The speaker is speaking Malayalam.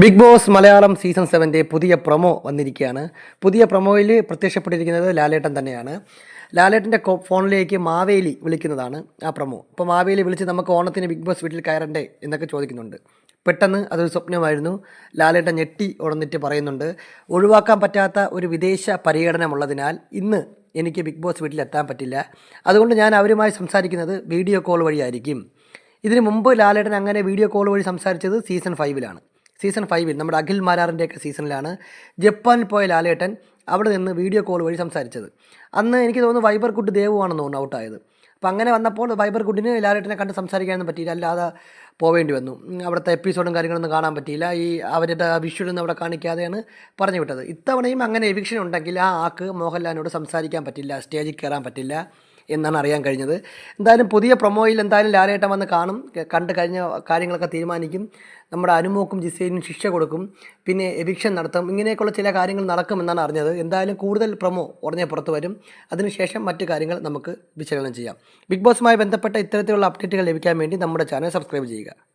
ബിഗ് ബോസ് മലയാളം സീസൺ സെവന്റെ പുതിയ പ്രൊമോ വന്നിരിക്കുകയാണ്. പുതിയ പ്രൊമോയിൽ പ്രത്യക്ഷപ്പെട്ടിരിക്കുന്നത് ലാലേട്ടൻ തന്നെയാണ്. ലാലേട്ടന്റെ ഫോണിലേക്ക് മാവേലി വിളിക്കുന്നതാണ് ആ പ്രൊമോ. അപ്പോൾ മാവേലി വിളിച്ച് നമുക്ക് ഓണത്തിന് ബിഗ് ബോസ് വീട്ടിൽ കയറണ്ടേ എന്നൊക്കെ ചോദിക്കുന്നുണ്ട്. പെട്ടെന്ന് അതൊരു സ്വപ്നമായിരുന്നു. ലാലേട്ടൻ ഞെട്ടി ഉണർന്നിട്ട് പറയുന്നുണ്ട് ഒഴിവാക്കാൻ പറ്റാത്ത ഒരു വിദേശ പര്യടനമുള്ളതിനാൽ ഇന്ന് എനിക്ക് ബിഗ് ബോസ് വീട്ടിൽ എത്താൻ പറ്റില്ല. അതുകൊണ്ട് ഞാൻ അവരുമായി സംസാരിക്കുന്നത് വീഡിയോ കോൾ വഴിയായിരിക്കും. ഇതിനു മുമ്പ് ലാലേട്ടൻ അങ്ങനെ വീഡിയോ കോൾ വഴി സംസാരിച്ചത് സീസൺ ഫൈവിലാണ്. സീസൺ ഫൈവിൽ നമ്മുടെ അഖിൽ മാരാറിന്റെയൊക്കെ സീസണിലാണ് ജപ്പാനിൽ പോയ ലാലേട്ടൻ അവിടെ നിന്ന് വീഡിയോ കോൾ വഴി സംസാരിച്ചത്. അന്ന് എനിക്ക് തോന്നുന്നു വൈബർ കുട്ടി ദേവുവാണെന്ന് തോന്നുന്നു ഔട്ടായത് അപ്പോൾ അങ്ങനെ വന്നപ്പോൾ വൈബർ കുട്ടിന് ലാലേട്ടനെ കണ്ട് സംസാരിക്കാനൊന്നും പറ്റിയില്ല. അല്ലാതെ പോവേണ്ടി വന്നു. അവിടുത്തെ എപ്പിസോഡും കാര്യങ്ങളൊന്നും കാണാൻ പറ്റിയില്ല. ഈ അവരുടെ വിഷ്വലൊന്നും അവിടെ കാണിക്കാതെയാണ് പറഞ്ഞു വിട്ടത്. ഇത്തവണയും അങ്ങനെ എവിക്ഷൻ ഉണ്ടെങ്കിൽ ആ ആക്ക് മോഹൻലാലിനോട് സംസാരിക്കാൻ പറ്റില്ല സ്റ്റേജിൽ കയറാൻ പറ്റില്ല. എന്നാണ് അറിയാൻ കഴിഞ്ഞത്. എന്തായാലും പുതിയ പ്രൊമോയിൽ എന്തായാലും ലാലേട്ടൻ വന്ന് കാണും. കണ്ട് കഴിഞ്ഞ കാര്യങ്ങളൊക്കെ തീരുമാനിക്കും. നമ്മുടെ അനുമോക്കും ജിസേനും ശിക്ഷ കൊടുക്കും. പിന്നെ എവിക്ഷൻ നടത്തും. ഇങ്ങനെയൊക്കെയുള്ള ചില കാര്യങ്ങൾ നടക്കുമെന്നാണ് അറിഞ്ഞത്. എന്തായാലും കൂടുതൽ പ്രൊമോ ഉടനെ പുറത്ത് വരും. അതിനുശേഷം മറ്റു കാര്യങ്ങൾ നമുക്ക് വിശകലനം ചെയ്യാം. ബിഗ് ബോസുമായി ബന്ധപ്പെട്ട ഇത്തരത്തിലുള്ള അപ്ഡേറ്റുകൾ ലഭിക്കാൻ വേണ്ടി നമ്മുടെ ചാനൽ സബ്സ്ക്രൈബ് ചെയ്യുക.